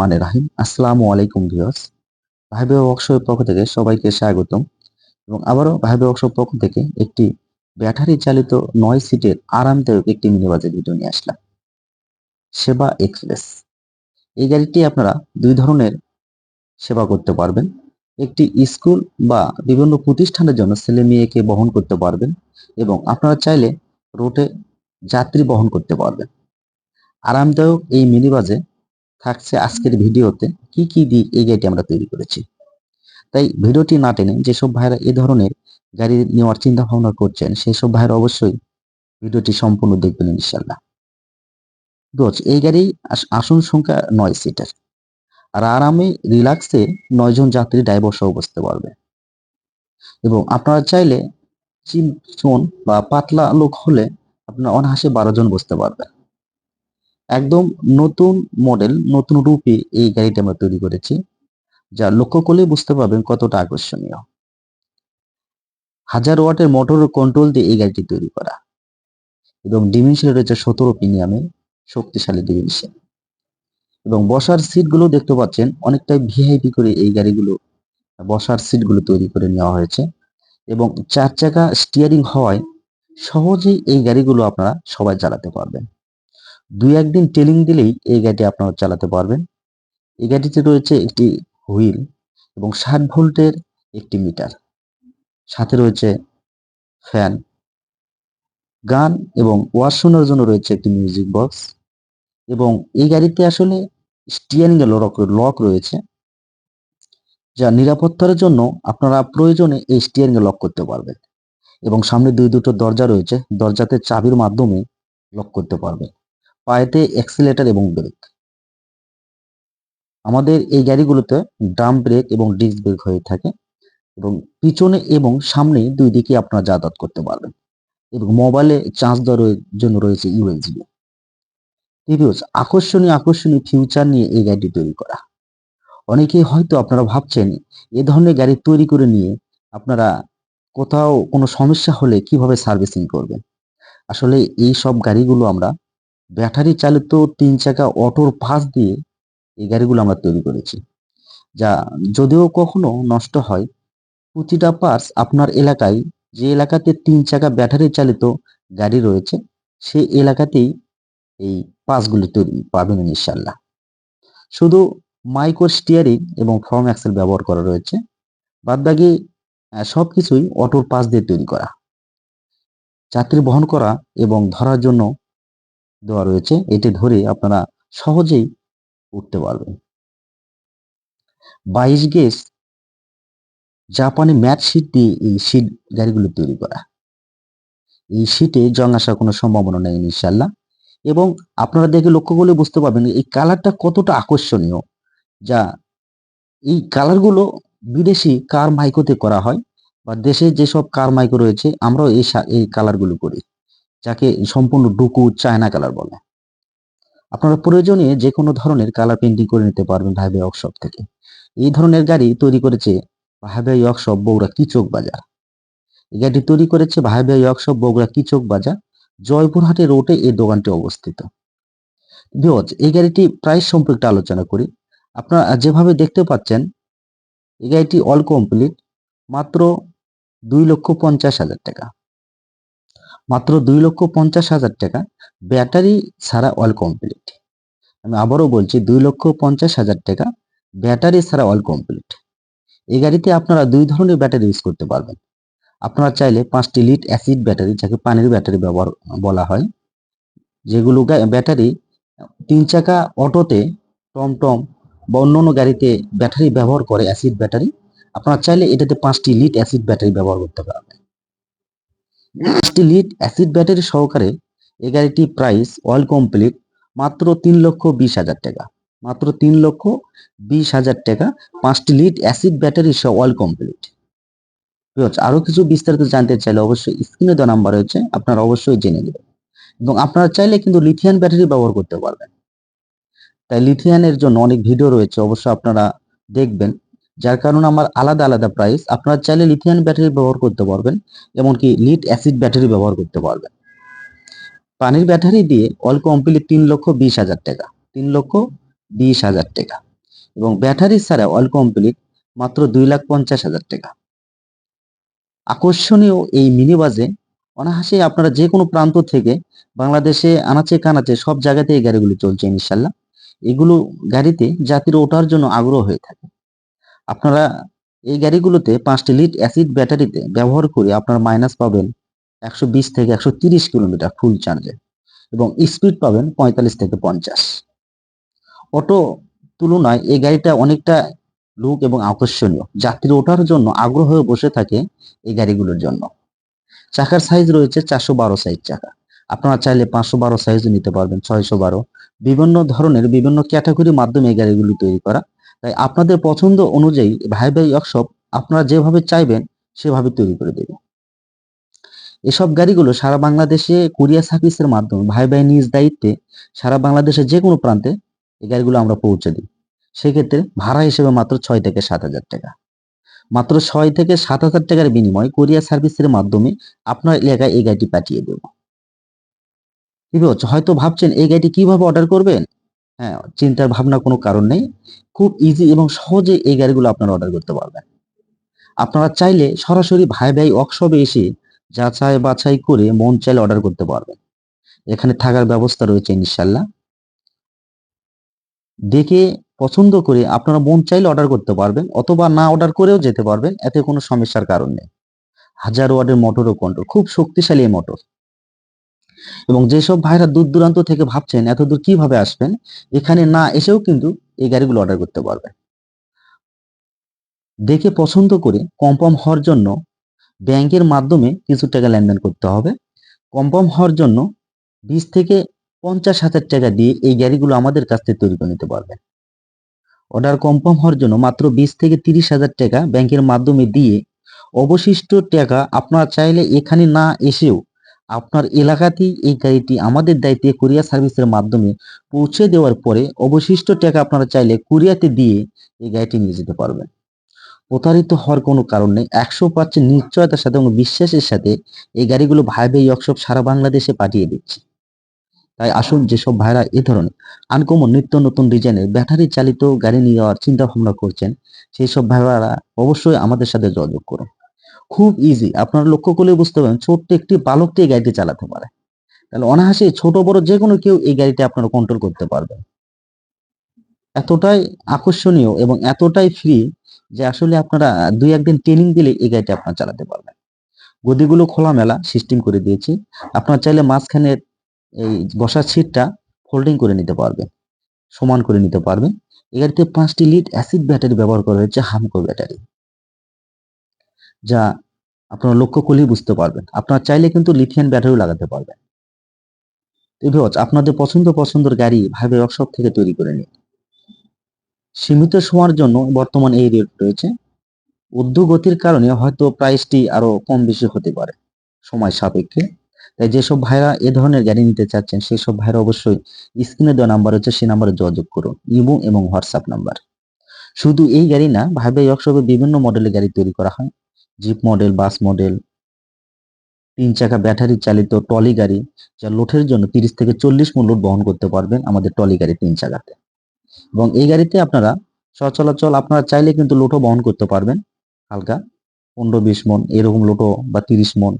মানে রাহিম। আসসালামু আলাইকুম ভিউয়ার্স। ভাই ভাই ওয়ার্কশপের পক্ষ থেকে সবাইকে স্বাগতম। এবং আবারও ভাই ভাই ওয়ার্কশপ পক্ষ থেকে একটি ব্যাটারি চালিত নয় সিটের আরামদায়ক একটি মিনি বাজেট ভিডিও নিয়ে আসলাম। সেবা এক্সপ্রেস এই গাড়িটি আপনারা দুই ধরনের সেবা করতে পারবেন। একটি স্কুল বা বিভিন্ন প্রতিষ্ঠানের জন্য ছেলে মেয়েকে বহন করতে পারবেন এবং আপনারা চাইলে রোডে যাত্রী বহন করতে পারবেন। আরামদায়ক এই মিনি বাজে থাকছে আজকের ভিডিওতে কি কি দিক এই গাড়িটি আমরা তৈরি করেছি। তাই ভিডিওটি না টেনে যেসব ভাইরা এ ধরনের গাড়ি নেওয়ার চিন্তা ভাবনা করছেন সেই সব ভাইরা অবশ্যই ভিডিওটি সম্পূর্ণ দেখবেন ইনশাল্লাহ গজ এই গাড়ি আস- আসন সংখ্যা নয় সিটার। আর আরামে রিল্যাক্সে নয় জন যাত্রী ড্রাইভার সহ বসতে পারবে। এবং আপনারা চাইলে চিমচন বা পাতলা লোক হলে আপনারা অনাহাসে বারো জন বসতে পারবেন। একদম নতুন মডেল নতুন রূপে এই গাড়িটা আমরা তৈরি করেছি, যা লক্ষ্য করলেই বুঝতে পারবেন কতটা আকর্ষণীয়। হাজার ওয়াটের মোটর কন্ট্রোল দিয়ে এই গাড়িটি তৈরি করা। এবং ডিমেনশন রয়েছে সতেরো প্রিমিয়ামে শক্তিশালী ডিমেনশন এবং বসার সিটগুলো দেখতে পাচ্ছেন, অনেকটাই ভিআইপি করে এই গাড়িগুলো, বসার সিটগুলো তৈরি করে নেওয়া হয়েছে। এবং চার চাকা স্টিয়ারিং হওয়ায় সহজেই এই গাড়িগুলো আপনারা সবাই চালাতে পারবেন। দুই একদিন টেলিং দিলেই এই গাড়িটি আপনারা চালাতে পারবেন। এই গাড়িতে রয়েছে একটি হুইল এবং ষাট ভোল্টের একটি মিটার। সাথে রয়েছে ফ্যান। গান এবং ওয়াশ শোনার জন্য রয়েছে একটি মিউজিক বক্স এবং এই গাড়িতে আসলে স্টিয়ারিং এর লক লক রয়েছে, যা নিরাপত্তার জন্য আপনারা প্রয়োজনে এই স্টিয়ারিং লক করতে পারবেন এবং সামনে দুই দুটো দরজা রয়েছে, দরজাতে চাবির মাধ্যমে লক করতে পারবেন। পায়েতে এক্সিলেটর এবং ব্রেক আমাদের এই গাড়িগুলোতে ড্রাম ব্রেক এবং ডিস্ক ব্রেক হয়ে থাকে এবং পিছনে এবং সামনে দুই দিকে আপনারা যাতায়াত করতে পারবেন এবং মোবাইলে চার্জ দেওয়ার জন্য রয়েছে ইউএসবি রিভিউজ আকর্ষণীয় আকর্ষণীয় ফিউচার নিয়ে এই গাড়িটি তৈরি করা। অনেকেই হয়তো আপনারা ভাবছেন, এ ধরনের গাড়ি তৈরি করে নিয়ে আপনারা কোথাও কোনো সমস্যা হলে কীভাবে সার্ভিসিং করবেন? আসলে এই সব গাড়িগুলো আমরা ব্যাটারি চালিত তিন চাকা অটোর পাশ দিয়ে এই গাড়িগুলো আমরা তৈরি করেছি, যা যদিও কখনো নষ্ট হয়। প্রতিটা পার্স আপনার এলাকায়, যে এলাকাতে তিন চাকা ব্যাটারি চালিত গাড়ি রয়েছে, সেই এলাকাতেই এই পাসগুলি তৈরি পাবেন ইনশাল্লাহ শুধু মাইক্রো স্টিয়ারিং এবং ফর্ম অ্যাক্সেল ব্যবহার করা রয়েছে বাদবাকি সব কিছুই অটোর পাস দিয়ে তৈরি করা। যাত্রী বহন করা এবং ধরার জন্য দেওয়া রয়েছে, এটি ধরে আপনারা সহজেই উঠতে পারবেন। বাইশ গেজ জাপানি ম্যাট শীট দিয়ে এই শীট গাড়িগুলো তৈরি করা। এই শীটে জং আসার কোনো সম্ভাবনা নেই ইনশাল্লাহ এবং আপনারা দেখে লক্ষ্য করলে বুঝতে পারবেন এই কালারটা কতটা আকর্ষণীয়, যা এই কালারগুলো বিদেশি কার মাইকোতে করা হয় বা দেশে যেসব কার মাইকো রয়েছে, আমরাও এই এই কালারগুলো করি। যাকে সম্পূর্ণ ডুকু চায়না কালার বলে। আপনারা প্রয়োজনে যে কোনো ধরনের কালার পেন্টিং করে নিতে পারবেন ভাই ভাই ওয়ার্কশপ থেকে। এই ধরনের গাড়ি তৈরি করেছে ভাই ভাই ওয়ার্কশপ বগুড়া কিচক বাজার। এই গাড়িটি তৈরি করেছে ভাই ভাই ওয়ার্কশপ বগুড়া কিচক বাজার, জয়পুরহাটে রোডে এই দোকানটি অবস্থিত। বিহজ এই গাড়িটি প্রাইস সম্পর্কে আলোচনা করি। আপনারা যেভাবে দেখতে পাচ্ছেন, এই গাড়িটি অল কমপ্লিট মাত্র দুই লক্ষ পঞ্চাশ হাজার টাকা। মাত্র দুই লক্ষ পঞ্চাশ হাজার টাকা। ব্যাটারি ছাড়া অল কমপ্লিট আমি আবারও বলছি, দুই লক্ষ পঞ্চাশ হাজার টাকা ব্যাটারি ছাড়া অল কমপ্লিট এই গাড়িতে আপনারা দুই ধরনের ব্যাটারি ইউজ করতে পারবেন। আপনারা চাইলে পাঁচটি লিড অ্যাসিড ব্যাটারি, যাকে পানির ব্যাটারি ব্যবহার বলা হয়, যেগুলো ব্যাটারি তিন চাকা অটোতে টমটম বা অন্য অন্য গাড়িতে ব্যাটারি ব্যবহার করে অ্যাসিড ব্যাটারি। আপনারা চাইলে এটাতে পাঁচটি লিড অ্যাসিড ব্যাটারি ব্যবহার করতে পারবেন। পাঁচটি লিড অ্যাসিড ব্যাটারি সহকারে এই গাড়িটি প্রাইস অল কমপ্লিট মাত্র তিন লক্ষ বিশ হাজার টাকা। মাত্র তিন লক্ষ বিশ হাজার টাকা পাঁচটি লিড অ্যাসিড ব্যাটারি সহ অল কমপ্লিট আরও কিছু বিস্তারিত জানতে চাইলে অবশ্যই স্ক্রিনে দেওয়া নাম্বার রয়েছে, আপনারা অবশ্যই জেনে নেবেন। এবং আপনারা চাইলে কিন্তু লিথিয়ান ব্যাটারি ব্যবহার করতে পারবেন। তাই লিথিয়ানের জন্য অনেক ভিডিও রয়েছে, অবশ্যই আপনারা দেখবেন। যার কারণে আমার আলাদা আলাদা প্রাইস আপনারা চাইলে লিথিয়াম ব্যাটারি ব্যবহার করতে পারবেন, এমনকি লিড অ্যাসিড ব্যাটারি ব্যবহার করতে পারবেন। পানির ব্যাটারি দিয়ে অল কমপ্লিট তিন লক্ষ বিশ হাজার টাকা, তিন লক্ষ বিশ হাজার টাকা। এবং ব্যাটারি ছাড়া অয়েল কমপ্লিট মাত্র দুই লাখ পঞ্চাশ হাজার টাকা। আকর্ষণীয় এই মিনি বাসে অনায়াসে আপনারা যে কোনো প্রান্ত থেকে বাংলাদেশে আনাচে কানাচে সব জায়গাতে এই গাড়িগুলো চলছে ইনশাল্লাহ। এগুলো গাড়িতে যাত্রী ওঠার জন্য আগ্রহ হয়ে থাকে। আপনারা এই গাড়িগুলোতে পাঁচটি লিড অ্যাসিড ব্যাটারিতে ব্যবহার করে আপনার মাইনাস পাবেন একশো বিশ থেকে একশো তিরিশ কিলোমিটার ফুল চার্জে এবং স্পিড পাবেন পঁয়তাল্লিশ থেকে পঞ্চাশ। অটো তুলনায় এই গাড়িটা অনেকটা লুক এবং আকর্ষণীয়। যাত্রী ওঠার জন্য আগ্রহ হয়ে বসে থাকে এই গাড়িগুলোর জন্য। চাকার সাইজ রয়েছে চারশো বারো সাইজ চাকা। আপনারা চাইলে পাঁচশো বারো সাইজও নিতে পারবেন, ছয়শো বারো। বিভিন্ন ধরনের বিভিন্ন ক্যাটাগরির মাধ্যমে এই গাড়িগুলি তৈরি করা তাই আপনাদের পছন্দ অনুযায়ী ভাই ভাই ওয়ার্কশপ আপনারা যেভাবে চাইবেন, সেভাবে তৈরি করে দেবে। এসব গাড়িগুলো সারা বাংলাদেশে কুরিয়ার সার্ভিসের মাধ্যমে ভাই ভাই নিজ দায়িত্বে সারা বাংলাদেশের যে কোনো প্রান্তে এই গাড়িগুলো আমরা পৌঁছে দিই সেক্ষেত্রে ভাড়া হিসেবে মাত্র ছয় থেকে সাত হাজার টাকা। মাত্র ছয় থেকে সাত হাজার টাকার বিনিময়ে কোরিয়ার সার্ভিসের মাধ্যমে আপনার এলাকায় এই গাড়িটি পাঠিয়ে দেব। হয়তো ভাবছেন এই গাড়িটি কীভাবে অর্ডার করবেন? হ্যাঁ চিন্তার ভাবনা কোনো কারণ নেই। খুব ইজি এবং সহজে এই গাড়িগুলো আপনারা অর্ডার করতে পারবেন। আপনারা চাইলে সরাসরি ভাই ভাই ওয়ার্কশপে এসে যাচাই বাছাই করে মন চাইলে অর্ডার করতে পারবেন। এখানে থাকার ব্যবস্থা রয়েছে ইনশাল্লাহ দেখে পছন্দ করে আপনারা মন চাইলে অর্ডার করতে পারবেন অথবা না অর্ডার করেও যেতে পারবেন, এতে কোনো সমস্যার কারণ নেই। হাজার ওয়ার্ডের মোটর ও কন্ট্রোল খুব শক্তিশালী এই মোটর এবং যেসব ভাইরা দূর দূরান্ত থেকে ভাবছেন এত দূর কীভাবে আসবেন, এখানে না এসেও কিন্তু এই গাড়িগুলো অর্ডার করতে পারবেন দেখে পছন্দ করে কনফার্ম হওয়ার জন্য ব্যাংকের মাধ্যমে কিছু টাকা লেনদেন করতে হবে। কনফার্ম হওয়ার জন্য বিশ থেকে পঞ্চাশ হাজার টাকা দিয়ে এই গাড়িগুলো আমাদের কাছ থেকে তৈরি করে নিতে পারবেন। অর্ডার কনফার্ম হওয়ার জন্য মাত্র বিশ থেকে তিরিশ হাজার টাকা ব্যাংকের মাধ্যমে দিয়ে অবশিষ্ট টাকা আপনারা চাইলে এখানে না এসেও আপনার এলাকাতেই এই গাড়িটি আমাদের দায়িত্বে কুরিয়ার সার্ভিসের মাধ্যমে পৌঁছে দেওয়ার পরে অবশিষ্ট টাকা আপনারা চাইলে কুরিয়াতে দিয়ে এই গাড়িটি নিয়ে যেতে পারবেন। প্রতারিত হওয়ার কোনো কারণ নেই। একশো পার্সেন্ট নিশ্চয়তার সাথে এবং বিশ্বাসের সাথে এই গাড়িগুলো ভাই ভাই ওয়ার্কশপ সারা বাংলাদেশে পাঠিয়ে দিচ্ছে। তাই আসুন যেসব ভাইরা এ ধরনের আনকমন নিত্য নতুন ডিজাইনের ব্যাটারি চালিত গাড়ি নিয়ে যাওয়ার চিন্তা ভাবনা করছেন সেই সব ভাইরা অবশ্যই আমাদের সাথে যোগাযোগ করুন। খুব ইজি আপনারা লক্ষ্য করলে বুঝতে পারেন ছোট্ট একটি বালকটি এই গাড়িটি চালাতে পারে। তাহলে অনায়াসে ছোট, বড় যে কোনো কেউ এই গাড়িটি আপনারা কন্ট্রোল করতে পারবেন। এতটাই আকর্ষণীয় এবং এতটাই ফ্রি যে আসলে আপনারা দুই একদিন ট্রেনিং দিলে এই গাড়িটি আপনারা চালাতে পারবেন। গদিগুলো খোলামেলা সিস্টেম করে দিয়েছি। আপনারা চাইলে মাঝখানের এই বসার সিটটা ফোল্ডিং করে নিতে পারবেন, সমান করে নিতে পারবেন। এই গাড়িতে পাঁচটি লিড অ্যাসিড ব্যাটারি ব্যবহার করা হয়েছে হামকো ব্যাটারি যা আপনারা লক্ষ্য করলেই বুঝতে পারবেন। আপনারা চাইলে কিন্তু লিথিয়াম ব্যাটারিও লাগাতে পারবেন। ভিউয়ার্স আপনাদের পছন্দ পছন্দের গাড়ি ভাবে ওয়ার্কশপ থেকে তৈরি করে নিন। সীমিত সময়ের জন্য বর্তমান এই রেট রয়েছে। উদ্যোগতির কারণে হয়তো প্রাইসটি আরও কম বেশি হতে পারে সময় সাপেক্ষে। তাই যেসব ভাইরা এ ধরনের গাড়ি নিতে চাচ্ছেন সেই সব ভাইরা অবশ্যই স্ক্রিনে দেওয়া নাম্বার হচ্ছে, সেই নাম্বারে যোগাযোগ করুন। ইমো এবং হোয়াটসঅ্যাপ নাম্বার শুধু এই গাড়ি না ভাইবে ভাই ওয়ার্কশপে বিভিন্ন মডেলের গাড়ি তৈরি করা হয়। জিপ মডেল বাস মডেল তিন চাকা ব্যাটারি চালিত টলি গাড়ি, যা লোডের জন্য তিরিশ থেকে চল্লিশ লোড বহন করতে পারবেন আমাদের টলি গাড়ি তিন চাকাতে। এবং এই গাড়িতে আপনারা সচলাচল আপনারা চাইলে কিন্তু লোটো বহন করতে পারবেন, হালকা পনেরো বিশ মন, এরকম লোটো বা তিরিশ মন।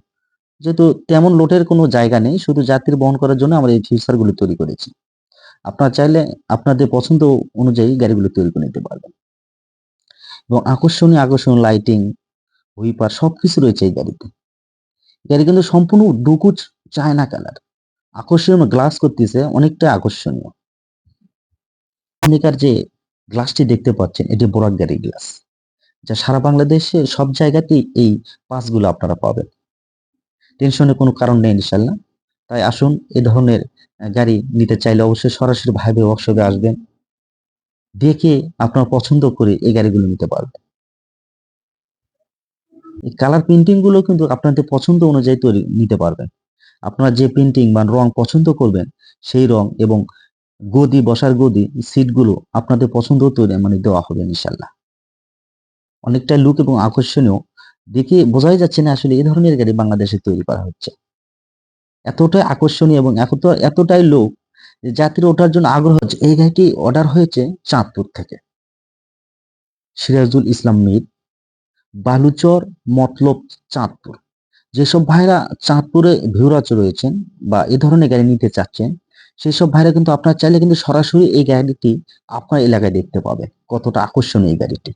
যেহেতু তেমন লোটের কোনো জায়গা নেই, শুধু যাত্রী বহন করার জন্য আমরা এই ফিউচারগুলো তৈরি করেছি। আপনারা চাইলে আপনাদের পছন্দ অনুযায়ী গাড়িগুলো তৈরি করে নিতে পারবেন। এবং আকর্ষণীয় আকর্ষণীয় লাইটিং হুইপার সবকিছু রয়েছে এই গাড়িতে। গাড়ি কিন্তু সম্পূর্ণ ডুকুচ চায়না কালার। আকর্ষণীয় গ্লাস করতেছে অনেকটা আকর্ষণীয়। আপনিকার যে গ্লাসটি দেখতে পাচ্ছেন, এটি বোরাক গাড়ি গ্লাস যা সারা বাংলাদেশে সব জায়গাতেই এই পাসগুলো আপনারা পাবেন। টেনশনের কোনো কারণ নেই ইনশাল্লাহ। তাই আসুন, এ ধরনের গাড়ি নিতে চাইলে অবশ্যই সরাসরি ভাইবে ওয়ার্কশপে আসবেন। দেখে আপনার পছন্দ করে এই গাড়িগুলো নিতে পারবেন। এই কালার প্রিন্টিংগুলো কিন্তু আপনাদের পছন্দ অনুযায়ী তৈরি নিতে পারবেন। আপনারা যে প্রিন্টিং বা রং পছন্দ করবেন, সেই রং এবং গদি, বসার গদি সিটগুলো আপনাদের পছন্দ তৈরি মানে দেওয়া হবে ইনশাল্লাহ অনেকটা লুক এবং আকর্ষণীয়। দেখে বোঝাই যাচ্ছে না আসলে এই ধরনের গাড়ি বাংলাদেশে তৈরি করা হচ্ছে। এতটাই আকর্ষণীয় এবং এত এতটাই লোক যে যাত্রী ওঠার জন্য আগ্রহ হচ্ছে। এই গাড়িটি অর্ডার হয়েছে চাঁদপুর থেকে। সিরাজুল ইসলাম মীর। বালুচর মতলব চাঁদপুর। যেসব ভাইরা চাঁদপুরে ভিউরাচ রয়েছেন বা এ ধরনের গাড়ি নিতে চাচ্ছেন সেই সব ভাইরা কিন্তু আপনার চাইলে কিন্তু সরাসরি এই গাড়িটি আপনার এলাকায় দেখতে পাবে, কতটা আকর্ষণীয় এই গাড়িটি।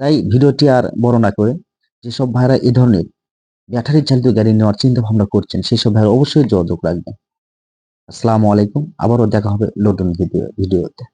তাই ভিডিওটি আর বড় না করে যেসব ভাইরা এ ধরনের ব্যাটারি চালিত গাড়ি নেওয়ার চিন্তা ভাবনা করছেন সেই সব ভাইরা অবশ্যই যোগাযোগ রাখবেন। আসসালামু আলাইকুম, আবারও দেখা হবে নতুন ভিডিও ভিডিওতে।